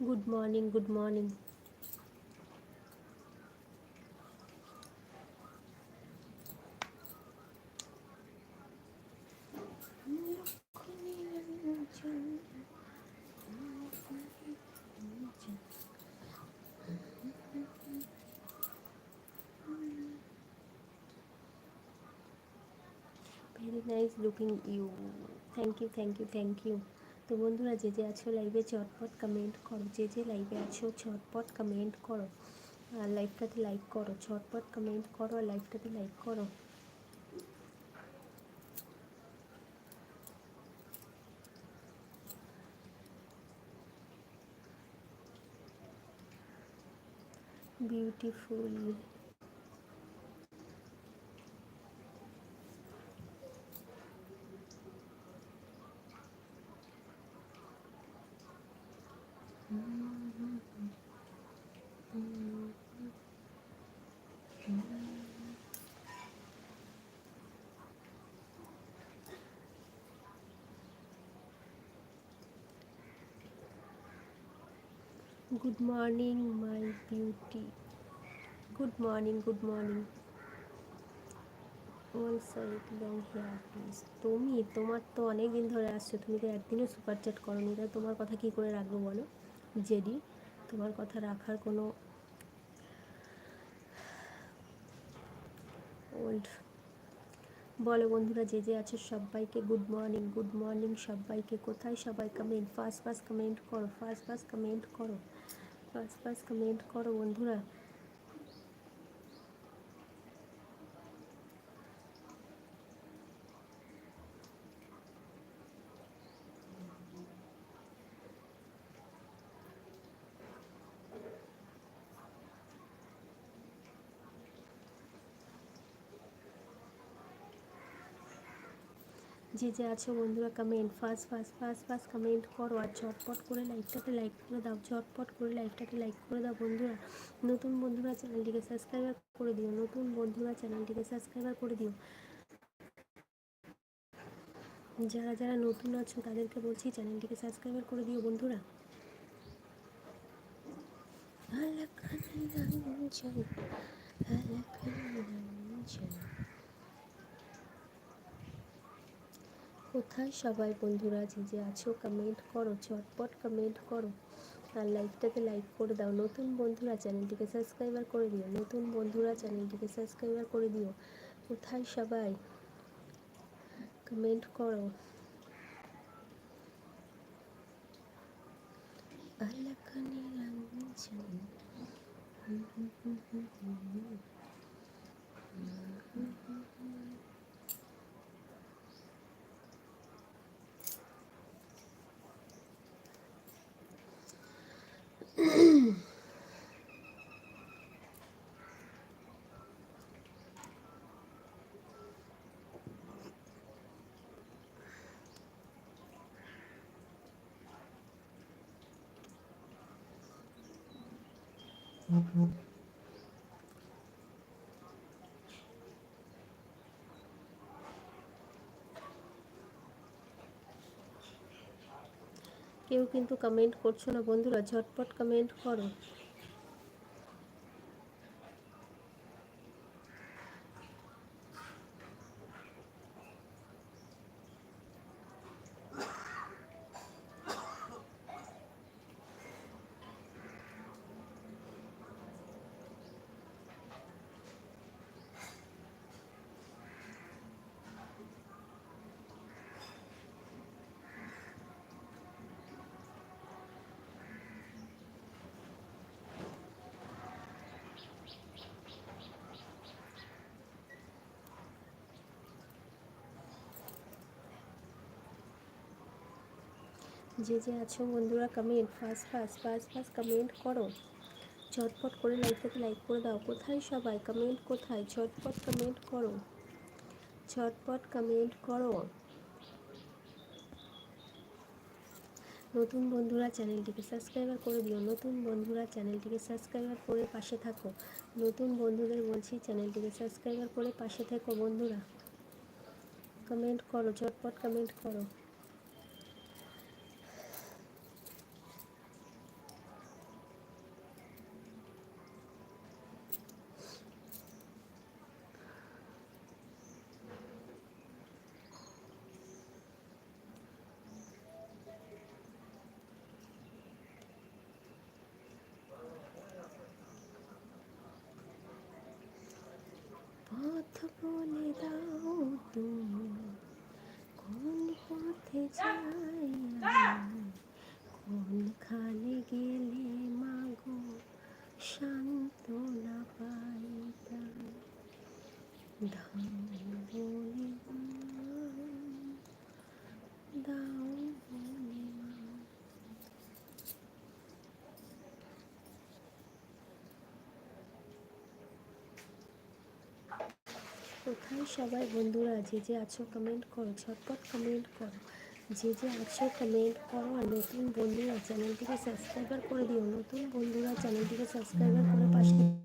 good morning good morning very nice looking you thank you thank you thank you তো বন্ধুরা যে যে আছো লাইভে চটপট কমেন্ট করো, যে যে লাইভে আছো চটপট কমেন্ট করো, আর লাইভটাতে লাইক করো, চটপট কমেন্ট করো, আর লাইভটাতে লাইক করো। Beautiful good morning my beauty good morning good morning side hair তুমি, তোমার তো অনেক দিন ধরে আসছো, তুমি তো একদিনও সুপার চ্যাট করোনি, তাই তোমার কথা কী করে রাখব বলো? জেডি, তোমার কথা রাখার কোনো ওল্ড বলো বন্ধুরা, যে যে আছে সবাইকে গুড মর্নিং গুড মর্নিং সবাইকে কোথায়? সবাই কমেন্ট ফার্স্ট ফার্স্ট কমেন্ট করো ফার্স্ট ফার্স্ট কমেন্ট করো। ফার্স্ট ফার্স্ট কমেন্ট করো বন্ধুরা যে যে আছে বন্ধুরা comment first first first first comment করো আর ঝটপট করে লাইকটাকে লাইক করে দাও, ঝটপট করে লাইকটাকে লাইক করে দাও বন্ধুরা। নতুন বন্ধুরা চ্যানেলটিকে সাবস্ক্রাইবার করে দিও, নতুন বন্ধুরা চ্যানেলটিকে সাবস্ক্রাইবার করে দিও। যারা যারা নতুন আছো, তাদেরকে বলছি চ্যানেলটিকে সাবস্ক্রাইবার করে দিও বন্ধুরা। কোথায়? সবাই বন্ধুরা যে যে আছো কমেন্ট করো, চটপট কমেন্ট করো। আর লাইকটাকে লাইক করে দাও। নতুন বন্ধুরা চ্যানেলটিকে সাবস্ক্রাইবার করে দিও। নতুন বন্ধুরা চ্যানেলটিকে সাবস্ক্রাইবার করে দিও। কোথায় সবাই? কমেন্ট করো। আলাকানি রঞ্জন কেউ কিন্তু কমেন্ট করছ না বন্ধুরা ঝটপট কমেন্ট করো। যে যে আছো বন্ধুরা comment first first first first comment করো। ঝটপট করে লাইকটাকে লাইক করে দাও। কোথায় সবাই? কমেন্ট কোথায়? ঝটপট কমেন্ট করো। ঝটপট কমেন্ট করো। নতুন বন্ধুরা চ্যানেলটিকে সাবস্ক্রাইবার করে দিও। নতুন বন্ধুরা চ্যানেলটিকে সাবস্ক্রাইবার করে পাশে থাকো। নতুন বন্ধুদের বলছি চ্যানেলটিকে সাবস্ক্রাইবার করে পাশে থেকো বন্ধুরা। কমেন্ট করো, ঝটপট কমেন্ট করো পথ বলে দাও তুমি। কোন পথে যাই কোনখানে গেলে মাগো শান্তনা পাই প্রাণ? বলে দাও, দাও বলে মা কোথায় সবাই বন্ধুরা যে যে আছো কমেন্ট করো, ঝটপট কমেন্ট করো। যে যে আছো কমেন্ট করো আর নতুন বন্ধুরা চ্যানেলটিকে সাবস্ক্রাইবার করে দিও। নতুন বন্ধুরা চ্যানেলটিকে সাবস্ক্রাইবার করে পাশে